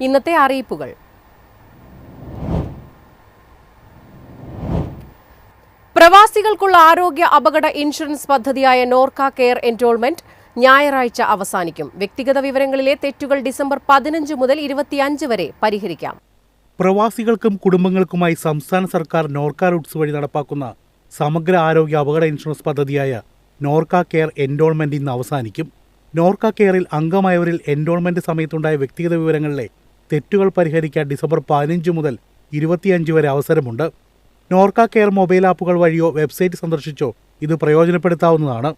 ഇന്നത്തെ അറിയിപ്പുകൾ. പ്രവാസികൾക്കുള്ള ആരോഗ്യ അപകട ഇൻഷുറൻസ് പദ്ധതിയായ നോർക്ക കെയർ എൻറോൾമെന്റ് ഞായറാഴ്ച അവസാനിക്കും. വ്യക്തിഗത വിവരങ്ങളിലെ തെറ്റുകൾ ഡിസംബർ പതിനഞ്ച് മുതൽ ഇരുപത്തിയഞ്ച് വരെ പരിഹരിക്കാം. പ്രവാസികൾക്കും കുടുംബങ്ങൾക്കുമായി സംസ്ഥാന സർക്കാർ നോർക്ക റൂട്ട്സ് വഴി നടപ്പാക്കുന്ന സമഗ്ര ആരോഗ്യ അപകട ഇൻഷുറൻസ് പദ്ധതിയായ നോർക്ക കെയർ എൻറോൾമെന്റ് ഇന്ന് അവസാനിക്കും. നോർക്ക കെയറിൽ അംഗമായവരിൽ എൻറോൾമെന്റ് സമയത്തുണ്ടായ വ്യക്തിഗത വിവരങ്ങളിലെ തെറ്റുകൾ പരിഹരിക്കാൻ ഡിസംബർ പതിനഞ്ച് മുതൽ ഇരുപത്തിയഞ്ച് വരെ അവസരമുണ്ട്. നോർക്ക കെയർ മൊബൈൽ ആപ്പുകൾ വഴിയോ വെബ്സൈറ്റ് സന്ദർശിച്ചോ ഇത് പ്രയോജനപ്പെടുത്താവുന്നതാണ്.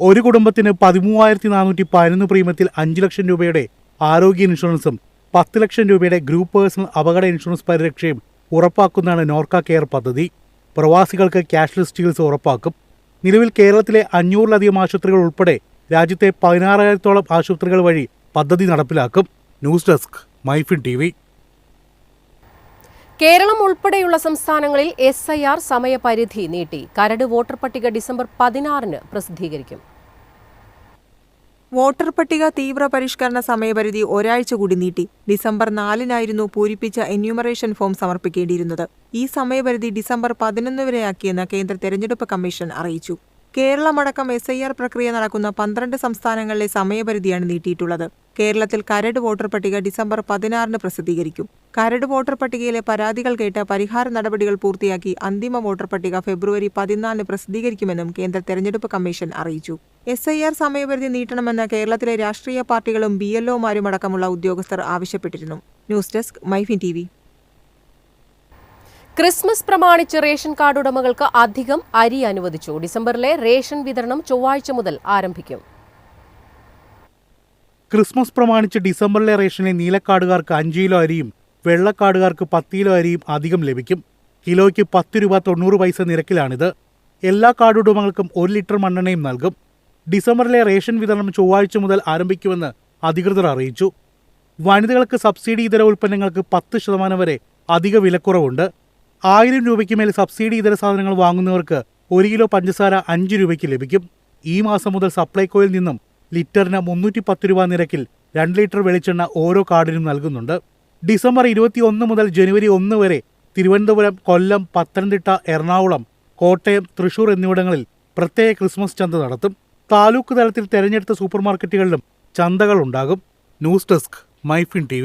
ഒരു കുടുംബത്തിന് പതിമൂവായിരത്തി നാനൂറ്റി പതിനൊന്ന് പ്രീമിയത്തിൽ അഞ്ച് ലക്ഷം രൂപയുടെ ആരോഗ്യ ഇൻഷുറൻസും പത്ത് ലക്ഷം രൂപയുടെ ഗ്രൂപ്പ് പേഴ്സണൽ അപകട ഇൻഷുറൻസ് പരിരക്ഷയും ഉറപ്പാക്കുന്നതാണ് നോർക്ക കെയർ പദ്ധതി. പ്രവാസികൾക്ക് ക്യാഷ്ലെസ് ചികിത്സ ഉറപ്പാക്കും. നിലവിൽ കേരളത്തിലെ അഞ്ഞൂറിലധികം ആശുപത്രികൾ ഉൾപ്പെടെ രാജ്യത്തെ പതിനാറായിരത്തോളം ആശുപത്രികൾ വഴി പദ്ധതി നടപ്പിലാക്കും. News desk. Myfin T V. Kerala ഉൾപ്പെടെയുള്ള സംസ്ഥാനങ്ങളിൽ എസ് ഐ ആർ സമയപരിധി നീട്ടി. കരട് വോട്ടർ പട്ടിക ഡിസംബർ പതിനാറിന് പ്രസിദ്ധീകരിക്കും. വോട്ടർ പട്ടിക തീവ്ര പരിഷ്കരണ സമയപരിധി ഒരാഴ്ച കൂടി നീട്ടി. ഡിസംബർ നാലിനായിരുന്നു പൂരിപ്പിച്ച എന്യൂമറേഷൻ ഫോം സമർപ്പിക്കേണ്ടിയിരുന്നത്. ഈ സമയപരിധി ഡിസംബർ പതിനൊന്ന് വരെയാക്കിയെന്ന് കേന്ദ്ര തെരഞ്ഞെടുപ്പ് കമ്മീഷൻ അറിയിച്ചു. കേരളമടക്കം എസ് ഐ ആർ പ്രക്രിയ നടക്കുന്ന പന്ത്രണ്ട് സംസ്ഥാനങ്ങളിലെ സമയപരിധിയാണ് നീട്ടിയിട്ടുള്ളത്. കേരളത്തിൽ കരട് വോട്ടർ പട്ടിക ഡിസംബർ പതിനാറിന് പ്രസിദ്ധീകരിക്കും. കരട് വോട്ടർ പട്ടികയിലെ പരാതികൾ കേട്ട് പരിഹാര നടപടികൾ പൂർത്തിയാക്കി അന്തിമ വോട്ടർ പട്ടിക ഫെബ്രുവരി പതിനാലിന് പ്രസിദ്ധീകരിക്കുമെന്നും കേന്ദ്ര തെരഞ്ഞെടുപ്പ് കമ്മീഷൻ അറിയിച്ചു. എസ് ഐ ആർ സമയപരിധി നീട്ടണമെന്ന് കേരളത്തിലെ രാഷ്ട്രീയ പാർട്ടികളും ബി എൽഒമാരും അടക്കമുള്ള ഉദ്യോഗസ്ഥർ ആവശ്യപ്പെട്ടിരുന്നു. News desk Myfin T Christmas പ്രമാണിച്ച് റേഷൻ കാർഡ് ഉടമകൾക്ക് അധികം അരി അനുവദിച്ചു. ഡിസംബറിലെ റേഷൻ വിതരണം ചൊവ്വാഴ്ച മുതൽ ആരംഭിക്കും. ക്രിസ്മസ് പ്രമാണിച്ച് ഡിസംബറിലെ റേഷനിൽ നീലക്കാടുകാർക്ക് അഞ്ച് കിലോ അരിയും വെള്ളക്കാടുകാർക്ക് പത്ത് കിലോ അരിയും അധികം ലഭിക്കും. കിലോയ്ക്ക് പത്ത് രൂപ തൊണ്ണൂറ് പൈസ നിരക്കിലാണിത്. എല്ലാ കാർഡുടമകൾക്കും ഒരു ലിറ്റർ മണ്ണെണ്ണയും നൽകും. ഡിസംബറിലെ റേഷൻ വിതരണം ചൊവ്വാഴ്ച മുതൽ ആരംഭിക്കുമെന്ന് അധികൃതർ അറിയിച്ചു. വനിതകൾക്ക് സബ്സിഡി ഇതര ഉൽപ്പന്നങ്ങൾക്ക് പത്ത് ശതമാനം വരെ അധിക വിലക്കുറവുണ്ട്. ആയിരം രൂപയ്ക്ക് മേൽ സബ്സിഡി ഇതര സാധനങ്ങൾ വാങ്ങുന്നവർക്ക് ഒരു കിലോ പഞ്ചസാര അഞ്ച് രൂപയ്ക്ക് ലഭിക്കും. ഈ മാസം മുതൽ സപ്ലൈകോയിൽ നിന്നും ലിറ്ററിന് മുന്നൂറ്റി പത്ത് രൂപ നിരക്കിൽ രണ്ട് ലിറ്റർ വെളിച്ചെണ്ണ ഓരോ കാർഡിനും നൽകുന്നുണ്ട്. ഡിസംബർ ഇരുപത്തി ഒന്ന് മുതൽ ജനുവരി ഒന്ന് വരെ തിരുവനന്തപുരം കൊല്ലം പത്തനംതിട്ട എറണാകുളം കോട്ടയം തൃശൂർ എന്നിവിടങ്ങളിൽ പ്രത്യേക ക്രിസ്മസ് ചന്ത നടത്തും. താലൂക്ക് തലത്തിൽ തെരഞ്ഞെടുത്ത സൂപ്പർമാർക്കറ്റുകളിലും ചന്തകൾ ഉണ്ടാകും. News desk MyFin T